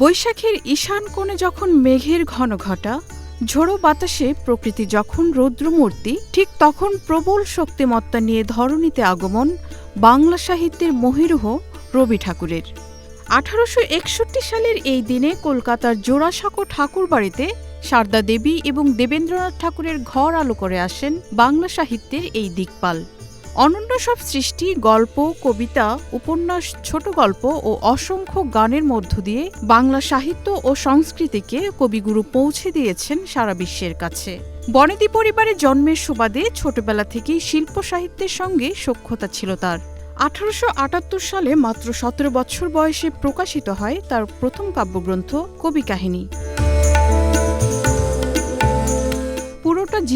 বৈশাখের ঈশান কোণে যখন মেঘের ঘন ঘটা, ঝোড়ো বাতাসে প্রকৃতি যখন রৌদ্রমূর্তি, ঠিক তখন প্রবল শক্তিমত্তা নিয়ে ধরণীতে আগমন বাংলা সাহিত্যের মহিরুহ রবি ঠাকুরের। আঠারোশো একষট্টি সালের এই দিনে কলকাতার জোড়াসাঁকো ঠাকুর বাড়িতে সারদা দেবী এবং দেবেন্দ্রনাথ ঠাকুরের ঘর আলো করে আসেন বাংলা সাহিত্যের এই দিকপাল। অনন্য সব সৃষ্টি, গল্প, কবিতা, উপন্যাস, ছোট গল্প ও অসংখ্য গানের মধ্য দিয়ে বাংলা সাহিত্য ও সংস্কৃতিকে কবিগুরু পৌঁছে দিয়েছেন সারা বিশ্বের কাছে। বনেদি পরিবারে জন্মের সুবাদে ছোটবেলা থেকেই শিল্প সাহিত্যের সঙ্গে সখ্যতা ছিল তার। আঠারোশো আটাত্তর সালে মাত্র সতেরো বছর বয়সে প্রকাশিত হয় তার প্রথম কাব্যগ্রন্থ কবি কাহিনী।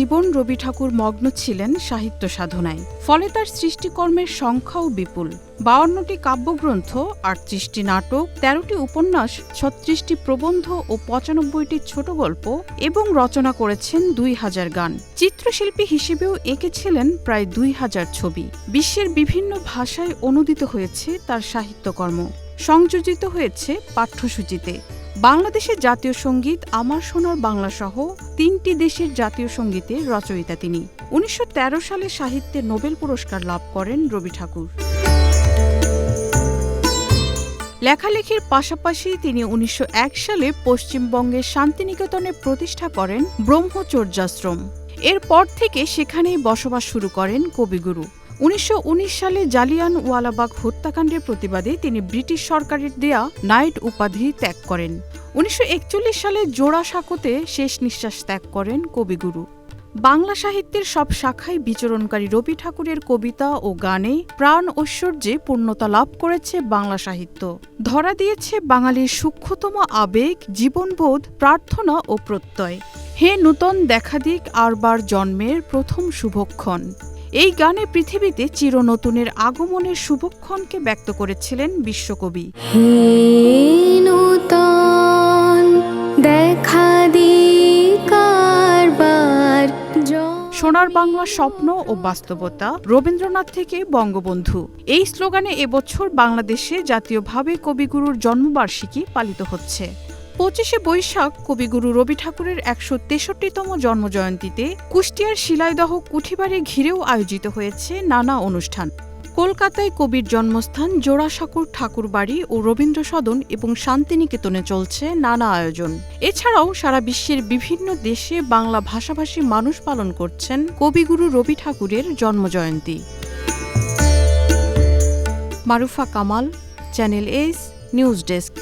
জীবন রবি ঠাকুর মগ্ন ছিলেন সাহিত্য সাধনায়। ফলে তার সৃষ্টিকর্মের সংখ্যাও বিপুল। বাউন্নটি কাব্যগ্রন্থ, আটত্রিশটি নাটক, তেরোটি উপন্যাস, ছত্রিশটি প্রবন্ধ ও পঁচানব্বইটি ছোট গল্প এবং রচনা করেছেন দুই হাজার গান। চিত্রশিল্পী হিসেবেও এঁকেছিলেন প্রায় দুই হাজার ছবি। বিশ্বের বিভিন্ন ভাষায় অনুদিত হয়েছে তার সাহিত্যকর্ম। সংযোজিত হয়েছে পাঠ্যসূচিতে। বাংলাদেশের জাতীয় সংগীত, আমার সোনার বাংলা সহ তিনটি দেশের জাতীয় সঙ্গীতের রচয়িতা তিনি। উনিশশো তেরো সালে সাহিত্যে নোবেল পুরস্কার লাভ করেন রবি ঠাকুর। লেখালেখির পাশাপাশি তিনি উনিশশো এক সালে পশ্চিমবঙ্গের শান্তিনিকেতনে প্রতিষ্ঠা করেন ব্রহ্মচর্যাশ্রম। এরপর থেকে সেখানেই বসবাস শুরু করেন কবিগুরু। উনিশশো উনিশ সালে জালিয়ান ওয়ালাবাগ হত্যাকাণ্ডের প্রতিবাদে তিনি ব্রিটিশ সরকারের দেয়া নাইট উপাধি ত্যাগ করেন। উনিশশো একচল্লিশ সালে জোড়া জোড়াসাঁকোতে শেষ নিঃশ্বাস ত্যাগ করেন কবিগুরু। বাংলা সাহিত্যের সব শাখায় বিচরণকারী রবি ঠাকুরের কবিতা ও গানে প্রাণ ঐশ্বর্যে পূর্ণতা লাভ করেছে বাংলা সাহিত্য। ধরা দিয়েছে বাঙালির সূক্ষ্মতম আবেগ, জীবনবোধ, প্রার্থনা ও প্রত্যয়। হে নূতন দেখা দিক আরবার জন্মের প্রথম শুভক্ষণ। এই গানে পৃথিবীতে চিরনতুনের আগমনের শুভক্ষণকে ব্যক্ত করেছিলেন বিশ্বকবি। হে নূতন সোনার বাংলা স্বপ্ন ও বাস্তবতা রবীন্দ্রনাথ থেকে বঙ্গবন্ধু। এই স্লোগানে এবছর বাংলাদেশে জাতীয়ভাবে কবিগুরুর জন্মবার্ষিকী পালিত হচ্ছে। পঁচিশে বৈশাখ কবিগুরু রবি ঠাকুরের একশো তেষট্টিতম জন্মজয়ন্তীতে কুষ্টিয়ার শিলাইদহ কুঠিবাড়ি ঘিরেও আয়োজিত হয়েছে নানা অনুষ্ঠান। কলকাতায় কবির জন্মস্থান, জোড়াসাঁকুর ঠাকুর বাড়ি ও রবীন্দ্র সদন এবং শান্তিনিকেতনে চলছে নানা আয়োজন। এছাড়াও সারা বিশ্বের বিভিন্ন দেশে বাংলা ভাষাভাষী মানুষ পালন করছেন কবিগুরু রবি ঠাকুরের জন্মজয়ন্তী। Marufa Kamal, channel S, news desk.